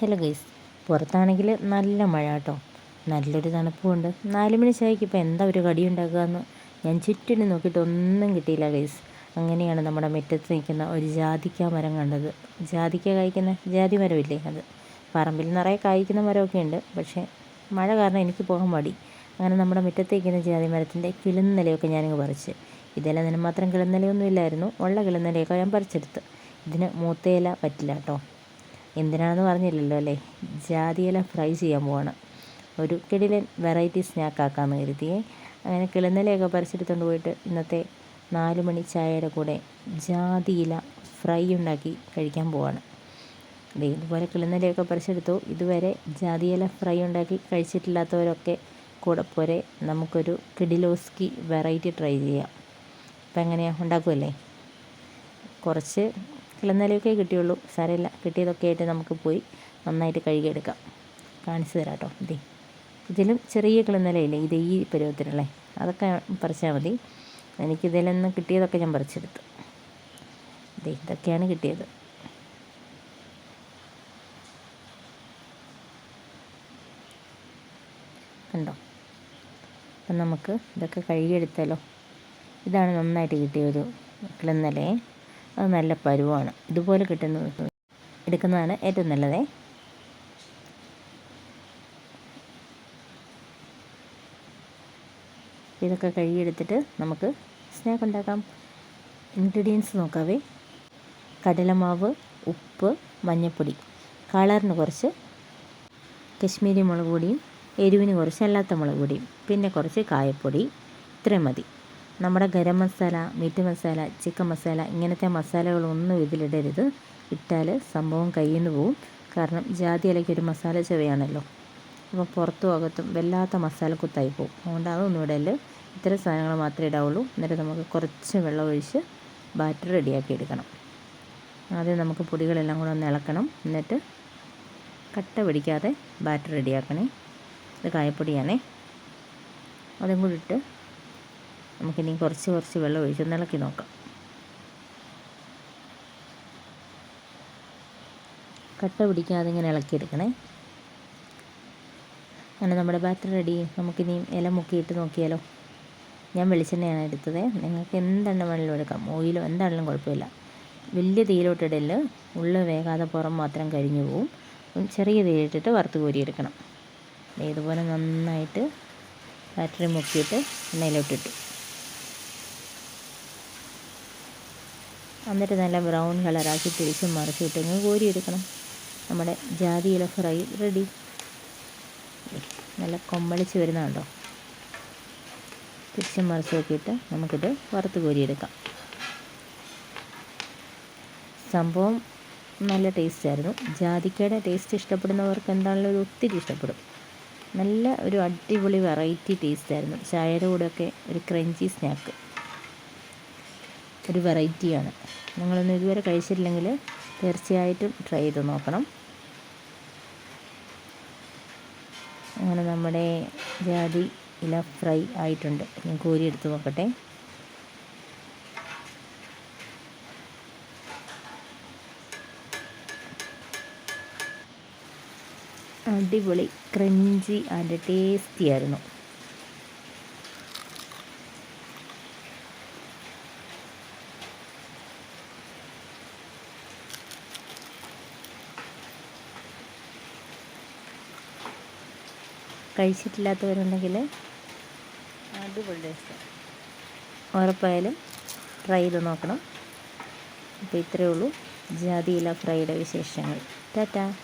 Hello guys പുറത്താണെങ്കിൽ നല്ല മഴ കേട്ടോ. നല്ലൊരു തണുപ്പുമുണ്ട്. നാല് മണി ചായക്ക് ഇപ്പോൾ എന്താ ഒരു കടി ഉണ്ടാക്കുകയെന്ന് ഞാൻ ചുറ്റിനും നോക്കിയിട്ട് ഒന്നും കിട്ടിയില്ല ഗൈസ്. അങ്ങനെയാണ് നമ്മുടെ മുറ്റത്ത് നിൽക്കുന്ന ഒരു ജാതിക്ക മരം കണ്ടത്. ജാതിക്ക കായ്ക്കുന്ന ജാതി മരമില്ലേ അത്? പറമ്പിൽ നിറയെ കായ്ക്കുന്ന മരമൊക്കെ ഉണ്ട്. പക്ഷേ മഴ കാരണം എനിക്ക് പോകാൻ മടി. അങ്ങനെ നമ്മുടെ മുറ്റത്ത് നിൽക്കുന്ന ജാതി മരത്തിന്റെ കിളുന്നിലയൊക്കെ ഞാനിങ്ങ് പറിച്ച്. ഇതെല്ലാം ഇതിന് മാത്രം കിളുന്നലയൊന്നും ഇല്ലായിരുന്നു. ഉള്ള കിളുന്നിലയൊക്കെ ഞാൻ പറിച്ചെടുത്ത്. ഇതിന് മൂത്തയില പറ്റില്ല കേട്ടോ. എന്തിനാണെന്ന് പറഞ്ഞില്ലല്ലോ അല്ലേ? ജാതിയില ഫ്രൈ ചെയ്യാൻ പോവാണ്. ഒരു കിടിലൻ വെറൈറ്റി സ്നാക്ക് ആക്കാമെന്ന് കരുതിയേ അങ്ങനെ കിളുന്നലയൊക്കെ പറിച്ചെടുത്തുകൊണ്ട് പോയിട്ട് ഇന്നത്തെ നാല് മണി ചായയുടെ കൂടെ ജാതിയില ഫ്രൈ ഉണ്ടാക്കി കഴിക്കാൻ പോവാണ്. ദേ ഇതുപോലെ കിളുന്നലയൊക്കെ പറിച്ചെടുത്തു. ഇതുവരെ ജാതിയില ഫ്രൈ ഉണ്ടാക്കി കഴിച്ചിട്ടില്ലാത്തവരൊക്കെ കൂടെ പോരെ. നമുക്കൊരു കിഡിലോസ്കി വെറൈറ്റി ട്രൈ ചെയ്യാം. അപ്പം എങ്ങനെയാണ് ഉണ്ടാക്കുമല്ലേ കുറച്ച് കിളനിലയൊക്കെ കിട്ടിയുള്ളൂ. സാരമില്ല. കിട്ടിയതൊക്കെ ആയിട്ട് നമുക്ക് പോയി നന്നായിട്ട് കഴുകിയെടുക്കാം. കാണിച്ചു തരാം കേട്ടോ. ഇതേ ഇതിലും ചെറിയ കിളനിലയില്ലേ ഇത് ഈ പരുവത്തിലുള്ള അതൊക്കെ പറിച്ചാൽ മതി. എനിക്കിതിൽ നിന്ന് കിട്ടിയതൊക്കെ ഞാൻ പറിച്ചെടുത്തു. ഇതേ ഇതൊക്കെയാണ് കിട്ടിയത്. കണ്ടോ? അപ്പം നമുക്ക് ഇതൊക്കെ കഴുകിയെടുത്താലോ? ഇതാണ് നന്നായിട്ട് കിട്ടിയ ഒരു കിളന്നലയെ അത് നല്ല പരുവാണ്. ഇതുപോലെ കിട്ടുന്ന എടുക്കുന്നതാണ് ഏറ്റവും നല്ലതേ. ഇതൊക്കെ കഴുകിയെടുത്തിട്ട് നമുക്ക് സ്നാക്ക് ഉണ്ടാക്കാം. ഇൻഗ്രീഡിയൻസ് നോക്കാവേ. കടലമാവ് ഉപ്പ് മഞ്ഞൾപ്പൊടി കളറിന് കുറച്ച് കശ്മീരി മുളക് പൊടിയും എരിവിന് കുറച്ച് അല്ലാത്ത മുളക് പൊടിയും പിന്നെ കുറച്ച് കായപ്പൊടി. ഇത്രയും മതി. നമ്മുടെ ഗരം മസാല മീറ്റ് മസാല ചിക്കൻ മസാല ഇങ്ങനത്തെ മസാലകളൊന്നും ഇതിലിടരുത്. ഇട്ടാൽ സംഭവം കയ്യിൽ നിന്ന് പോവും. കാരണം ജാതി ഇലയ്ക്ക് ഒരു മസാല ചെവയാണല്ലോ. അപ്പോൾ പുറത്തും അകത്തും വല്ലാത്ത മസാല കുത്തായി പോകും അതുകൊണ്ട് അതൊന്നും ഇടൽ ഇത്തരം സാധനങ്ങൾ മാത്രമേ ഇടാവുള്ളൂ. എന്നിട്ട് നമുക്ക് കുറച്ച് വെള്ളം ഒഴിച്ച് ബാറ്റർ റെഡിയാക്കി എടുക്കണം. ആദ്യം നമുക്ക് പൊടികളെല്ലാം കൂടെ ഒന്ന് ഇളക്കണം. എന്നിട്ട് കട്ട പിടിക്കാതെ ബാറ്റർ റെഡിയാക്കണേ. ഇത് കായപ്പൊടിയാണേ. അതും കൂടി ഇട്ട് നമുക്കിനി കുറച്ച് കുറച്ച് വെള്ളം ഒഴിച്ച് ഇളക്കി നോക്കാം. കട്ട പിടിക്കാതെ ഇങ്ങനെ ഇളക്കിയെടുക്കണേ. അങ്ങനെ നമ്മുടെ ബാറ്റർ റെഡി നമുക്കിനി ഇല മുക്കിയിട്ട് നോക്കിയാലോ? ഞാൻ വെളിച്ചെണ്ണയാണ് എടുത്തത്. നിങ്ങൾക്ക് എന്തെണ്ണ വേണമെങ്കിലും എടുക്കാം. ഓയിലോ എന്താണെങ്കിലും കുഴപ്പമില്ല. വലിയ തീയിലോട്ടിടൽ ഉള്ള വേകാതെ പുറം മാത്രം കരിഞ്ഞു പോവും. ചെറിയ തീയിലിട്ടിട്ട് വറുത്ത് കോരിയെടുക്കണം. ഇതുപോലെ നന്നായിട്ട് ബാറ്ററി മുക്കിയിട്ട് എണ്ണയിലോട്ടിട്ടു. എന്നിട്ട് നല്ല ബ്രൗൺ കളറാക്കി തിരിച്ചും മറിച്ചിട്ട് ഇങ്ങ് കോരിയെടുക്കണം നമ്മുടെ ജാതിയില ഫ്രൈ റെഡി നല്ല കൊമ്മളിച്ച് വരുന്നുണ്ടോ തിരിച്ചും മറിച്ച് നോക്കിയിട്ട് നമുക്കിത് വറുത്ത് കോരിയെടുക്കാം സംഭവം നല്ല ടേസ്റ്റ് ആയിരുന്നു. ജാതിക്കയുടെ ടേസ്റ്റ് ഇഷ്ടപ്പെടുന്നവർക്ക് എന്താണല്ലോ ഒരു ഒത്തിരി ഇഷ്ടപ്പെടും. നല്ല ഒരു അടിപൊളി വെറൈറ്റി ടേസ്റ്റ് ആയിരുന്നു. ചായയുടെ കൂടെയൊക്കെ ഒരു ക്രഞ്ചി സ്നാക്ക് ഒരു വെറൈറ്റിയാണ് നിങ്ങളൊന്നും ഇതുവരെ കഴിച്ചിട്ടില്ലെങ്കിൽ തീർച്ചയായിട്ടും ട്രൈ ചെയ്ത് നോക്കണം. അങ്ങനെ നമ്മുടെ ജാതി ഇല ഫ്രൈ ആയിട്ടുണ്ട്. ഞാൻ കോരി എടുത്ത് നോക്കട്ടെ. അടിപൊളി ക്രഞ്ചി ആൻഡ് ടേസ്റ്റി ആയിരുന്നു. കഴിച്ചിട്ടില്ലാത്തവരുണ്ടെങ്കിൽ അടിപൊളി ടേസ്റ്റ്. ഉറപ്പായാലും ട്രൈ ചെയ്ത് നോക്കണം. അപ്പോൾ ഇത്രയേ ഉള്ളൂ. ജാതിയില ഫ്രൈയുടെ വിശേഷങ്ങൾ. ടാറ്റാ.